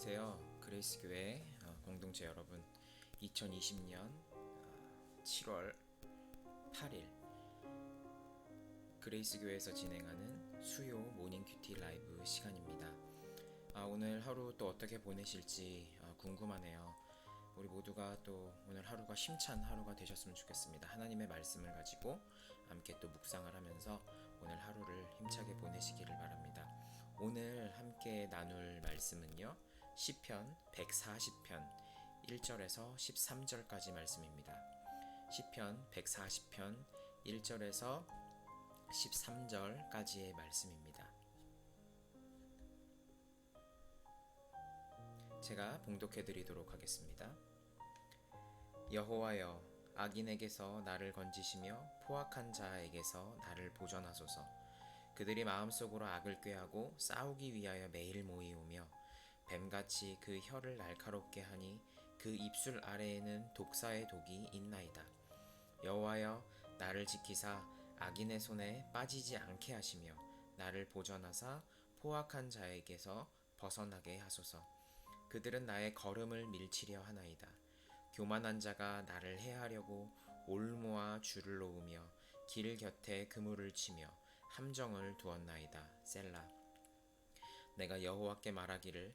네 안녕하세요 그레이스 교회 어, 공동체 여러분 2020년 7월 8일 그레이스 교회에서 진행하는 수요 모닝 큐티 라이브 시간입니다. 아, 오늘 하루 또 어떻게 보내실지 아, 궁금하네요. 우리 모두가 또 오늘 하루가 힘찬 하루가 되셨으면 좋겠습니다. 하나님의 말씀을 가지고 함께 또 묵상을 하면서 오늘 하루를 힘차게 보내시기를 바랍니다. 오늘 함께 나눌 말씀은요. 시편 140편 1절에서 13절까지 말씀입니다. 시편 140편 1절에서 13절까지의 말씀입니다. 제가 봉독해 드리도록 하겠습니다. 여호와여 악인에게서 나를 건지시며 포악한 자에게서 나를 보전하소서. 그들이 마음속으로 악을 꾀하고 싸우기 위하여 매일 모이오며 뱀같이 그 혀를 날카롭게 하니 그 입술 아래에는 독사의 독이 있나이다. 여호와여 나를 지키사 악인의 손에 빠지지 않게 하시며 나를 보전하사 포악한 자에게서 벗어나게 하소서. 그들은 나의 걸음을 밀치려 하나이다. 교만한 자가 나를 해하려고 올모아 줄을 놓으며 길 곁에 그물을 치며 함정을 두었나이다. 셀라. 내가 여호와께 말하기를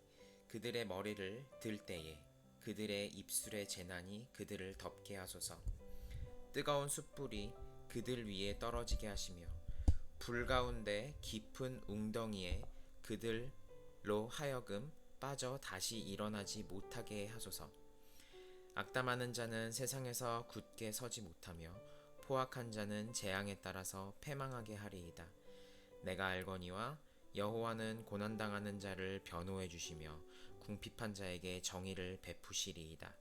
그들의 머리를 들 때에 그들의 입술의 재난이 그들을 덮게 하소서. 뜨거운 숯불이 그들 위에 떨어지게 하시며 불 가운데 깊은 웅덩이에 그들로 하여금 빠져 다시 일어나지 못하게 하소서. 악담하는 자는 세상에서 굳게 서지 못하며 포악한 자는 재앙에 따라서 패망하게 하리이다. 내가 알거니와 여호와는 고난당하는 자를 변호해 주시며 궁핍한 자에게 정의를 베푸시리이다.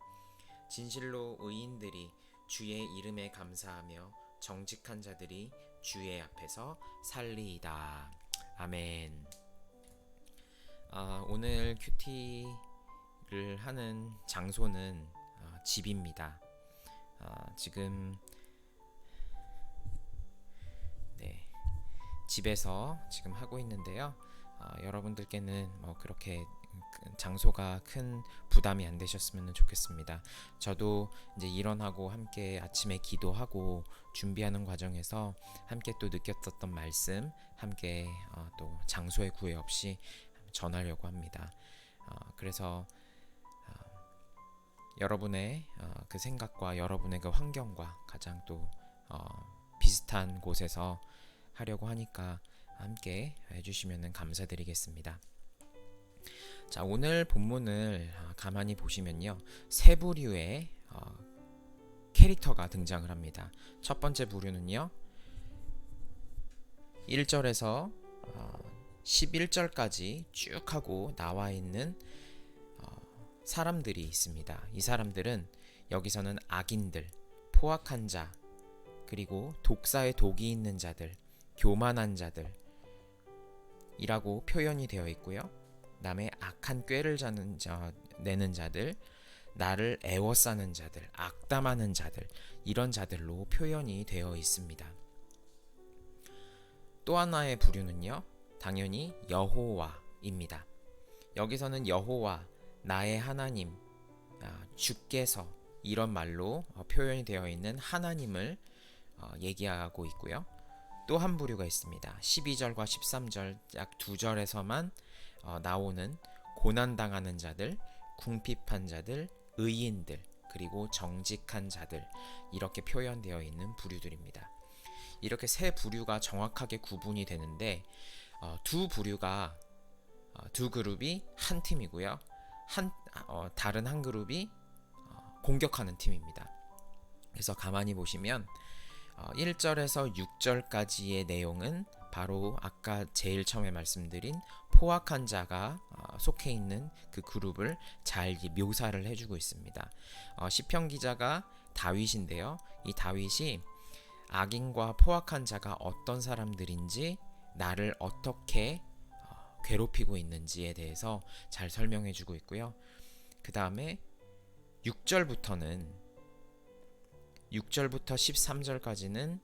진실로 의인들이 주의 이름에 감사하며 정직한 자들이 주의 앞에서 살리이다. 아멘. 아, 오늘 큐티를 하는 장소는 아, 집입니다. 아, 지금 집에서 지금 하고 있는데요. 아, 여러분들께는 뭐 그렇게 장소가 큰 부담이 안 되셨으면 좋겠습니다. 저도 이제 일어나고 함께 아침에 기도하고 준비하는 과정에서 함께 또 느꼈었던 말씀, 함께 어, 또 장소의 구애 없이 전하려고 합니다. 어, 그래서 어, 여러분의 어, 그 생각과 여러분의 그 환경과 가장 또 어, 비슷한 곳에서 하려고 하니까 함께 해주시면 감사드리겠습니다. 자, 오늘 본문을 어, 가만히 보시면요. 세 부류의 어, 캐릭터가 등장을 합니다. 첫 번째 부류는요. 1절에서 어, 11절까지 쭉 하고 나와 있는 어, 사람들이 있습니다. 이 사람들은 여기서는 악인들, 포악한 자, 그리고 독사의 독이 있는 자들, 교만한 자들 이라고 표현이 되어 있고요. 남의 악한 꾀를 자는 자, 내는 자들, 나를 애워싸는 자들, 악담하는 자들, 이런 자들로 표현이 되어 있습니다. 또 하나의 부류는요, 당연히 여호와입니다. 여기서는 여호와, 나의 하나님, 아, 주께서 이런 말로 어, 표현이 되어 있는 하나님을 어, 얘기하고 있고요. 또 한 부류가 있습니다. 12절과 13절 약 두 절에서만 어, 나오는 고난당하는 자들, 궁핍한 자들, 의인들, 그리고 정직한 자들 이렇게 표현되어 있는 부류들입니다. 이렇게 세 부류가 정확하게 구분이 되는데 어, 두 부류가 어, 두 그룹이 한 팀이고요. 한 어, 다른 한 그룹이 어, 공격하는 팀입니다. 그래서 가만히 보시면 어, 1절에서 6절까지의 내용은 바로 아까 제일 처음에 말씀드린 포악한 자가 어, 속해 있는 그 그룹을 잘이 묘사를 해주고 있습니다. 어, 시편 기자가 다윗인데요. 이 다윗이 악인과 포악한 자가 어떤 사람들인지 나를 어떻게 어, 괴롭히고 있는지에 대해서 잘 설명해 주고 있고요. 그 다음에 6절부터는 6절부터 13절까지는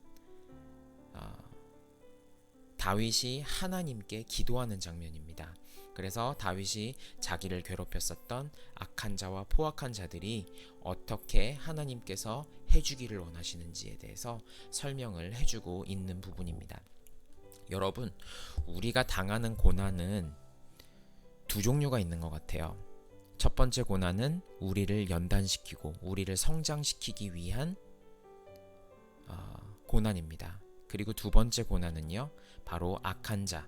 다윗이 하나님께 기도하는 장면입니다. 그래서 다윗이 자기를 괴롭혔었던 악한 자와 포악한 자들이 어떻게 하나님께서 해주기를 원하시는지에 대해서 설명을 해주고 있는 부분입니다. 여러분, 우리가 당하는 고난은 두 종류가 있는 것 같아요. 첫 번째 고난은 우리를 연단시키고 우리를 성장시키기 위한 어, 고난입니다. 그리고 두 번째 고난은요, 바로 악한 자,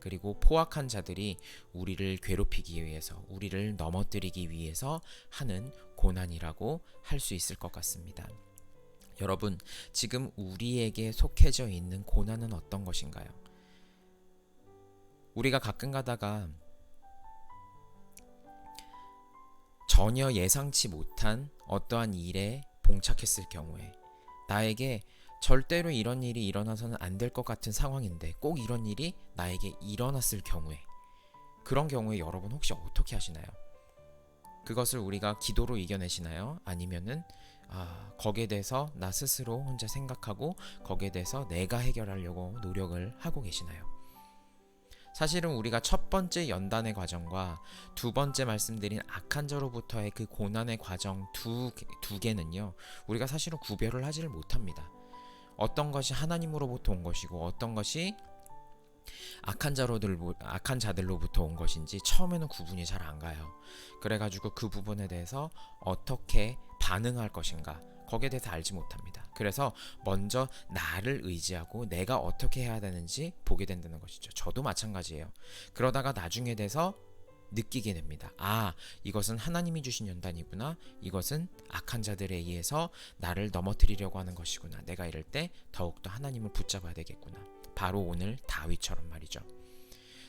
그리고 포악한 자들이 우리를 괴롭히기 위해서, 우리를 넘어뜨리기 위해서 하는 고난이라고 할 수 있을 것 같습니다. 여러분, 지금 우리에게 속해져 있는 고난은 어떤 것인가요? 우리가 가끔 가다가 전혀 예상치 못한 어떠한 일에 봉착했을 경우에 나에게 절대로 이런 일이 일어나서는 안 될 것 같은 상황인데 꼭 이런 일이 나에게 일어났을 경우에 그런 경우에 여러분 혹시 어떻게 하시나요? 그것을 우리가 기도로 이겨내시나요? 아니면은 아, 거기에 대해서 나 스스로 혼자 생각하고 거기에 대해서 내가 해결하려고 노력을 하고 계시나요? 사실은 우리가 첫 번째 연단의 과정과 두 번째 말씀드린 악한 자로부터의 그 고난의 과정 두, 두 개는요, 우리가 사실은 구별을 하지를 못합니다. 어떤 것이 하나님으로부터 온 것이고 어떤 것이 악한 자로들 악한 자들로부터 온 것인지 처음에는 구분이 잘 안 가요. 그래가지고 그 부분에 대해서 어떻게 반응할 것인가 거기에 대해서 알지 못합니다. 그래서 먼저 나를 의지하고 내가 어떻게 해야 되는지 보게 된다는 것이죠. 저도 마찬가지예요. 그러다가 나중에 돼서 느끼게 됩니다. 아, 이것은 하나님이 주신 연단이구나. 이것은 악한 자들에 의해서 나를 넘어뜨리려고 하는 것이구나. 내가 이럴 때 더욱더 하나님을 붙잡아야 되겠구나. 바로 오늘 다윗처럼 말이죠.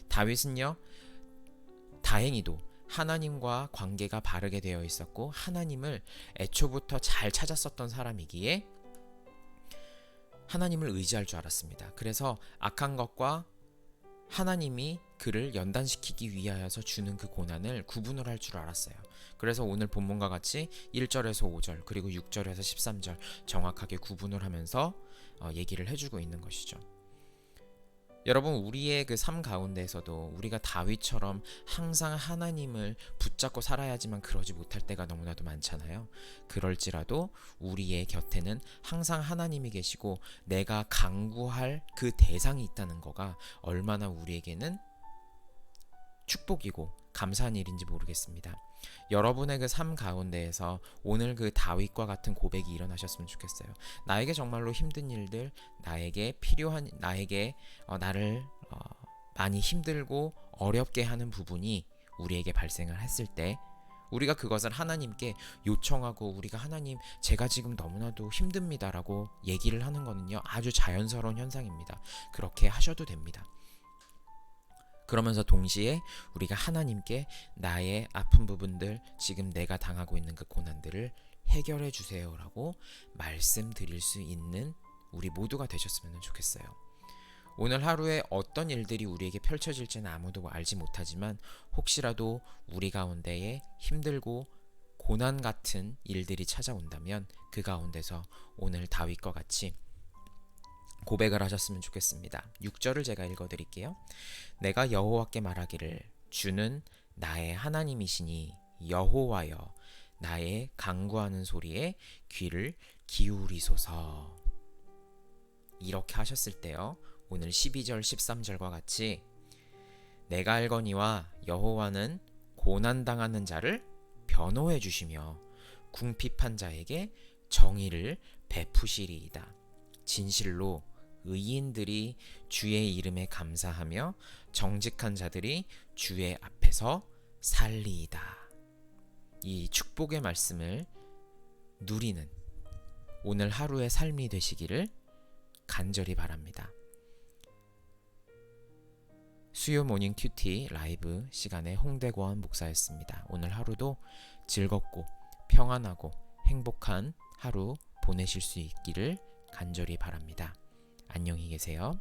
다윗은요, 다행히도 하나님과 관계가 바르게 되어 있었고, 하나님을 애초부터 잘 찾았었던 사람이기에 하나님을 의지할 줄 알았습니다. 그래서 악한 것과 하나님이 그를 연단시키기 위하여서 주는 그 고난을 구분을 할 줄 알았어요. 그래서 오늘 본문과 같이 1절에서 5절 그리고 6절에서 13절 정확하게 구분을 하면서 어, 얘기를 해주고 있는 것이죠. 여러분 우리의 그 삶 가운데에서도 우리가 다윗처럼 항상 하나님을 붙잡고 살아야지만 그러지 못할 때가 너무나도 많잖아요. 그럴지라도 우리의 곁에는 항상 하나님이 계시고 내가 강구할 그 대상이 있다는 거가 얼마나 우리에게는 축복이고 감사한 일인지 모르겠습니다. 여러분의 그 삶 가운데에서 오늘 그 다윗과 같은 고백이 일어나셨으면 좋겠어요. 나에게 정말로 힘든 일들, 나에게 필요한 나에게 어, 나를 어, 많이 힘들고 어렵게 하는 부분이 우리에게 발생을 했을 때 우리가 그것을 하나님께 요청하고 우리가 하나님 제가 지금 너무나도 힘듭니다라고 얘기를 하는 거는요 아주 자연스러운 현상입니다. 그렇게 하셔도 됩니다. 그러면서 동시에 우리가 하나님께 나의 아픈 부분들, 지금 내가 당하고 있는 그 고난들을 해결해 주세요라고 말씀드릴 수 있는 우리 모두가 되셨으면 좋겠어요. 오늘 하루에 어떤 일들이 우리에게 펼쳐질지는 아무도 알지 못하지만 혹시라도 우리 가운데에 힘들고 고난 같은 일들이 찾아온다면 그 가운데서 오늘 다윗과 같이 고백을 하셨으면 좋겠습니다. 6절을 제가 읽어 드릴게요. 내가 여호와께 말하기를 주는 나의 하나님이시니 여호와여 나의 강구하는 소리에 귀를 기울이소서. 이렇게 하셨을 때요. 오늘 12절 13절과 같이 내가 알거니와 여호와는 고난 당하는 자를 변호해 주시며 궁핍한 자에게 정의를 베푸시리이다. 진실로 의인들이 주의 이름에 감사하며 정직한 자들이 주의 앞에서 살리이다. 이 축복의 말씀을 누리는 오늘 하루의 삶이 되시기를 간절히 바랍니다. 수요 모닝 큐티 라이브 시간의 홍대권 목사였습니다. 오늘 하루도 즐겁고 평안하고 행복한 하루 보내실 수 있기를 간절히 바랍니다. 안녕히 계세요.